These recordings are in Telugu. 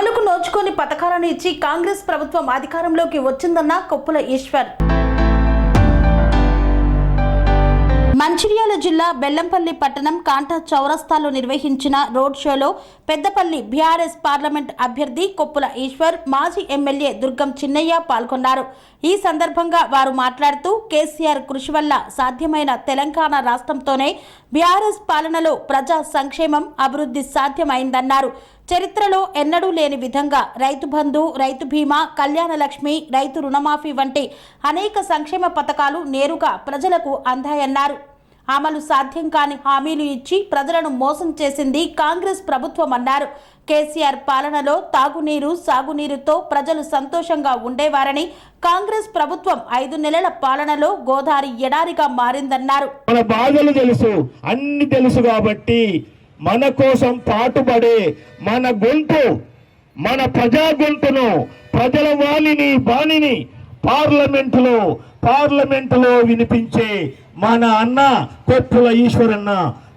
అమలుకు నోచుకొని పథకాలను ఇచ్చి కాంగ్రెస్ ప్రభుత్వం అధికారంలోకి వచ్చిందన్న కొప్పుల ఈశ్వర్. మంచిర్యాల జిల్లా బెల్లంపల్లి పట్టణం కాంటా చౌరస్తాలో నిర్వహించిన రోడ్ షోలో పెద్దపల్లి బీఆర్ఎస్ పార్లమెంట్ అభ్యర్థి కొప్పుల ఈశ్వర్ మాజీ ఎమ్మెల్యే దుర్గం చిన్నయ్య పాల్గొన్నారు. ఈ సందర్భంగా వారు మాట్లాడుతూ కేసీఆర్ కృషి వల్ల సాధ్యమైన తెలంగాణ రాష్ట్రంతోనే బీఆర్ఎస్ పాలనలో ప్రజా సంక్షేమం అభివృద్ధి సాధ్యమైందన్నారు. చరిత్రలో ఎన్నడూ లేని విధంగా రైతు బంధు రైతు బీమా కళ్యాణ లక్ష్మి రైతు రుణమాఫీ వంటి అనేక సంక్షేమ పథకాలు నేరుగా ప్రజలకు అందాయన్నారు. అమలు సాధ్యం కాని హామీలు ఇచ్చి ప్రజలను మోసం చేసింది కాంగ్రెస్ ప్రభుత్వం అన్నారు కేసీఆర్ పాలనలో తాగునీరు సాగునీరుతో ప్రజలు సంతోషంగా ఉండేవారని కాంగ్రెస్ ప్రభుత్వం ఐదు నెలల పాలనలో గోదావరి ఎడారిగా మారిందన్నారు. మన బాధలు తెలుసు అన్ని తెలుసు కాబట్టి మన కోసం పాటుపడే మన గొంతు మన ప్రజా గొంతును ప్రజల వాణిని బాణిని పార్లమెంటులో పార్లమెంటులో వినిపించే మన అన్న కొప్పుల ఈశ్వరన్న.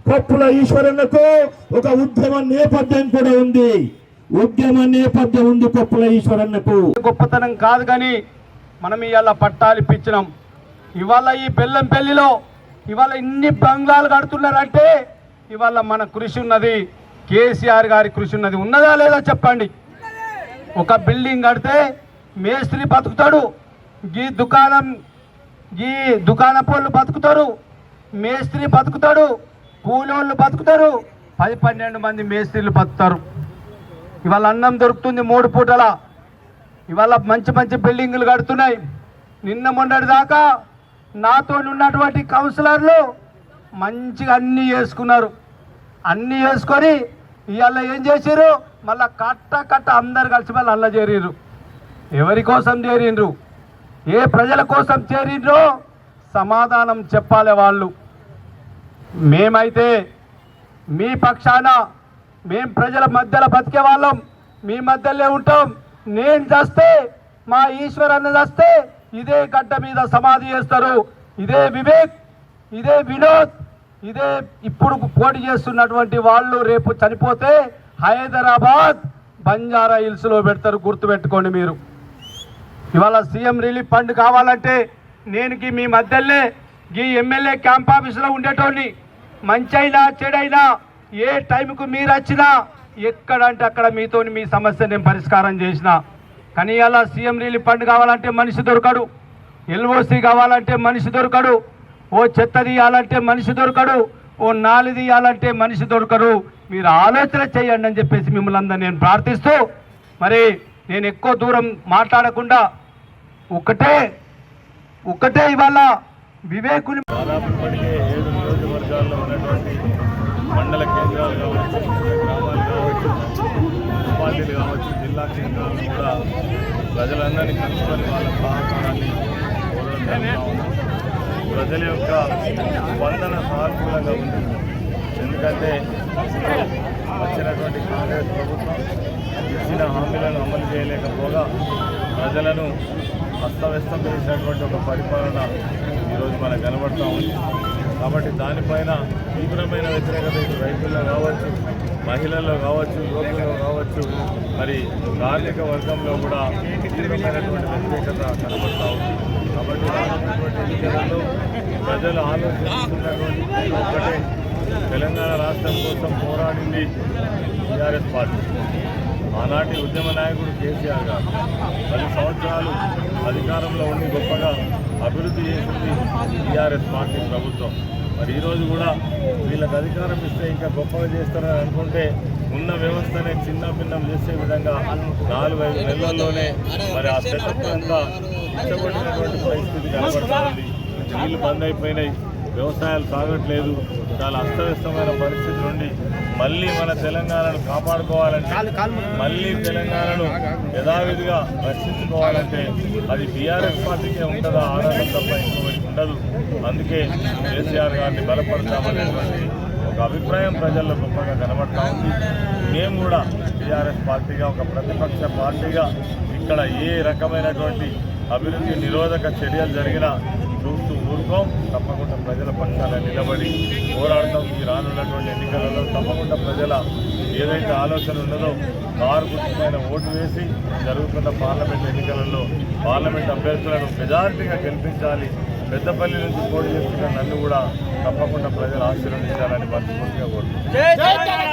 కొప్పుల ఈశ్వరన్నకు ఒక ఉద్యమ నేపథ్యం కూడా ఉంది. ఉద్యమ నేపథ్యం ఉంది కొప్పుల ఈశ్వరన్నకు. గొప్పతనం కాదు కానీ మనం ఇవాళ పట్టాలిపించినాం ఇవాళ ఈ బెల్లం పెళ్ళిలో ఇవాళ ఇన్ని బంగ్లాలు కడుతున్నారంటే ఇవాళ మన కృషి ఉన్నది కేసీఆర్ గారి కృషి ఉన్నది ఉన్నదా లేదా చెప్పండి. ఒక బిల్డింగ్ కడితే మేస్త్రి బతుకుతాడు. ఈ దుకాణం ఈ దుకాణపోళ్ళు బతుకుతారు. మేస్త్రి బతుకుతాడు. కూలోళ్ళు బతుకుతారు. పది పన్నెండు మంది మేస్త్రీలు బతుకుతారు. ఇవాళ అన్నం దొరుకుతుంది మూడు పూటల. ఇవాళ మంచి మంచి బిల్డింగులు కడుతున్నాయి. నిన్న మొన్నటి దాకా నాతో ఉన్నటువంటి కౌన్సిలర్లు మంచిగా అన్నీ చేసుకున్నారు. అన్నీ వేసుకొని ఇవాళ ఏం చేసిర్రు? మళ్ళా కట్ట కట్ట అందరు కలిసి మళ్ళీ అల్ల చేరిండ్రు ఎవరి కోసం చేరిండ్రు ఏ ప్రజల కోసం చేరిండ్రో సమాధానం చెప్పాలి వాళ్ళు. మేమైతే మీ పక్షాన మేం ప్రజల మధ్యలో బతికే వాళ్ళం. మీ మధ్యలో ఉంటాం. నేను చస్తే మా ఈశ్వర్ అన్న చస్తే ఇదే గడ్డ మీద సమాధి చేస్తారు. ఇదే వివేక్ ఇదే వినోద్. ఇదే ఇప్పుడు పోటీ చేస్తున్నటువంటి వాళ్ళు రేపు చనిపోతే హైదరాబాద్ బంజారా హిల్స్లో పెడతారు గుర్తుపెట్టుకోండి మీరు. ఇవాళ సీఎం రిలీఫ్ ఫండ్ కావాలంటే నేనుకి మీ మధ్యలోనే ఈ ఎమ్మెల్యే క్యాంప్ ఆఫీసులో ఉండేటోని మంచైనా చెడైనా ఏ టైంకు మీరు వచ్చినా ఎక్కడంటే అక్కడ మీతో మీ సమస్య నేను పరిష్కారం చేసిన. కానీ అలా సీఎం రిలీఫ్ ఫండ్ కావాలంటే మనిషి దొరకడు. ఎల్ఓసి కావాలంటే మనిషి దొరకడు. ఓ చెత్త తీయాలంటే మనిషి దొరకడు ఓ నాలి తీయాలంటే మనిషి దొరకడు మీరు ఆలోచన చేయండి అని చెప్పేసి మిమ్మల్ని అందరినీ నేను ప్రార్థిస్తూ మరి నేను ఎక్కువ దూరం మాట్లాడకుండా ఒకటే ఒకటే ఇవాళ వివేకుని ఏడు నియోజకవర్గాల్లో ఉన్నటువంటి మండల కేంద్రాలు కావచ్చు గ్రామాలు కావచ్చు మున్సిపాలిటీలు కావచ్చు జిల్లా కేంద్రాలు కూడా ప్రజలందరినీ కలుసుకొని వాళ్ళ సహకారాన్ని కోరడం జరుగుతూ ఉంది. ప్రజల యొక్క స్పందన సానుకూలంగా ఉంది. ఎందుకంటే వచ్చినటువంటి కాంగ్రెస్ ప్రభుత్వం ఇచ్చిన హామీలను అమలు చేయలేకపోగా ప్రజలను అస్తవ్యస్తం చేసినటువంటి ఒక పరిపాలన ఈరోజు మనకు కనబడతా ఉంది. కాబట్టి దానిపైన తీవ్రమైన వ్యతిరేకత రైతుల్లో కావచ్చు మహిళల్లో కావచ్చు యువకుల్లో కావచ్చు మరి కార్మిక వర్గంలో కూడా తీవ్రమైనటువంటి వ్యతిరేకత కనబడతా ఉంది. కాబట్టి రానున్నటువంటి ఎన్నికలలో ప్రజలు ఆలోచిస్తున్నటువంటి ఒకటే తెలంగాణ రాష్ట్రం కోసం పోరాడింది టీఆర్ఎస్ పార్టీ. ఆనాటి ఉద్యమ నాయకుడు కేసీఆర్ గారు పది సంవత్సరాలు అధికారంలో ఉండి గొప్పగా అభివృద్ధి చేసింది టీఆర్ఎస్ పార్టీ ప్రభుత్వం. మరి ఈరోజు కూడా వీళ్ళకి అధికారం ఇస్తే ఇంకా గొప్పగా చేస్తారని అనుకుంటే ఉన్న వ్యవస్థనే చిన్న భిన్నం చేసే విధంగా నాలుగు ఐదు నెలల్లోనే మరి ఆ సెటప్ ఇష్టపడినటువంటి పరిస్థితి కనబడుతుంది. నీళ్ళు బంద్ అయిపోయినాయి. వ్యవసాయాలు సాగట్లేదు. చాలా అస్తవ్యస్తమైన పరిస్థితి నుండి మళ్ళీ మన తెలంగాణను కాపాడుకోవాలంటే మళ్ళీ తెలంగాణను యథావిధిగా రక్షించుకోవాలంటే అది బీఆర్ఎస్ పార్టీకే ఉంటుందా? ఆరాధన తప్ప ఇంకొకటి ఉండదు. అందుకే కేసీఆర్ గారిని బలపడతామనేటువంటి ఒక అభిప్రాయం ప్రజల్లో గొప్పగా కనబడతా ఉంది. మేము కూడా టీఆర్ఎస్ పార్టీగా ఒక ప్రతిపక్ష పార్టీగా ఇక్కడ ఏ రకమైనటువంటి అభివృద్ధి నిరోధక చర్యలు జరిగినా చూస్తూ ఊరుకోం. తప్పకుండా ప్రజల పక్షాన నిలబడి పోరాడతాం. ఈ రానున్నటువంటి ఎన్నికలలో తప్పకుండా ప్రజల ఏదైతే ఆలోచన ఉన్నదో కారు ఓటు వేసి జరుగుతున్న పార్లమెంట్ ఎన్నికలలో పార్లమెంట్ అభ్యర్థులను మెజారిటీగా గెలిపించాలి. పెద్దపల్లి నుంచి పోటీ చేస్తున్న నన్ను కూడా తప్పకుండా ప్రజలు ఆశీర్వదించాలని మనస్ఫూర్తిగా కోరుతున్నాను